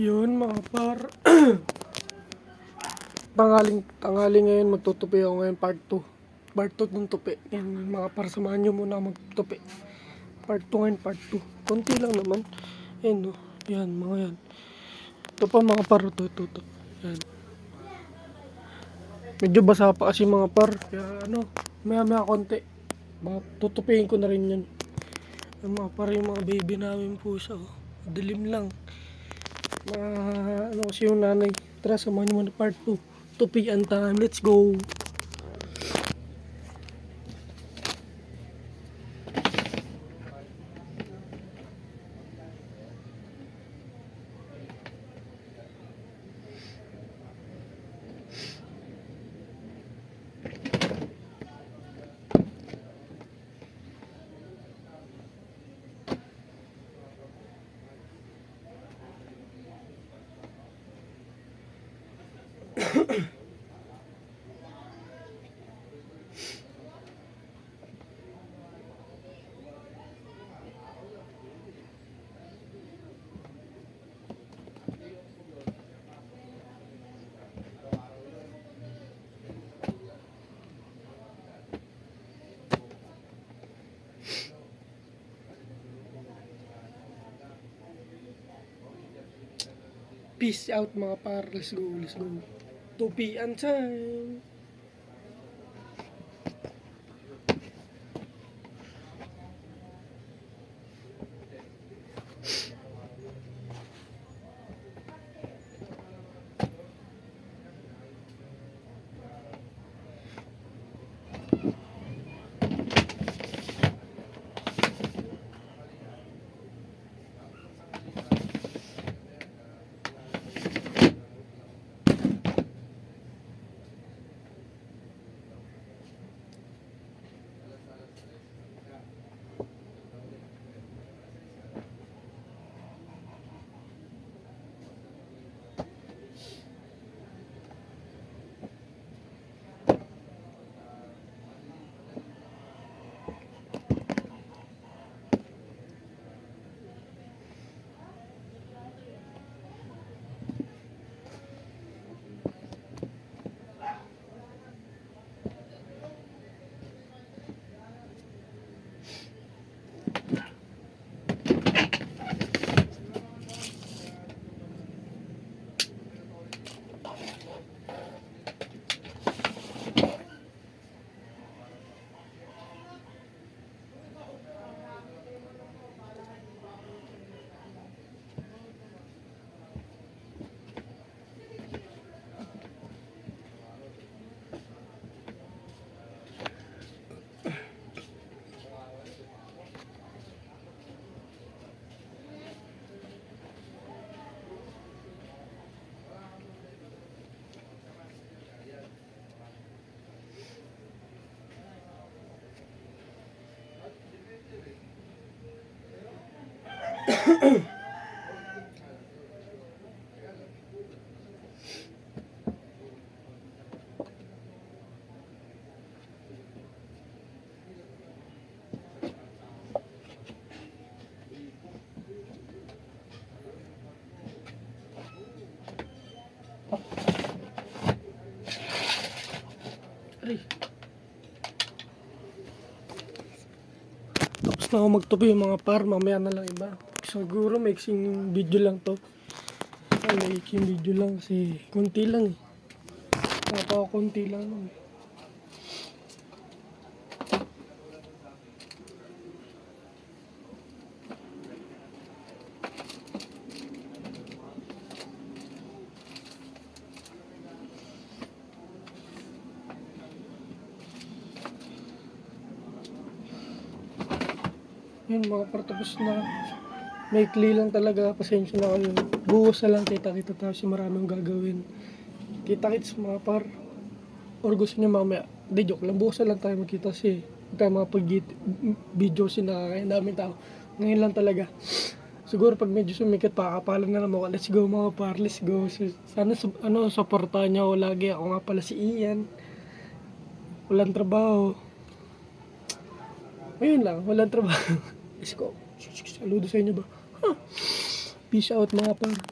Yun mga par. tangaling, tangaling ngayon magtutupi ako ngayon part 2. Part 2 ng tupi. Yan mga par, samahan nyo muna magtupi. Part 2 ngayon, part 2. Konti lang naman. Yan no. Yan, mga yan. Ito pa mga par, ito, ito, ito. Yan. Medyo basa pa kasi mga par. Kaya ano, maya maya konti. Mga tutupiin ko na rin yan. Yung mga par, yung mga baby namin po siya. Oh. Dilim lang na ano kasi yung nanay. Tara, samahan muna part 2. Tupian time. Let's go. Peace out mga par. Let's go, let's go. Tupian time. Aray. Tapos na ako magtupi yung mga par, mamaya na lang iba. Siguro mixing video lang to. Ay, mixing video lang kasi konti lang eh. Napaka konti lang. eh. Yun mga par, na. Maikli lang talaga, pasensya na kayo. Buwas na lang kita-kita tayo kasi maraming gagawin. Kita-kits mga par. Or gusto nyo mamaya, di joke lang, bukas na lang tayo magkita huwag tayo makapag video si nakakain daming tao. Ngayon lang talaga. Siguro pag medyo sumikat, pakakapalan na naman ako. Let's go mga par, let's go. Sana ano, supportahan niyo ako lagi. Ako nga pala si Ian. Walang trabaho. Ayun lang, walang trabaho. Let's go. Saludo sa inyo ba? Huh. Peace out mga par.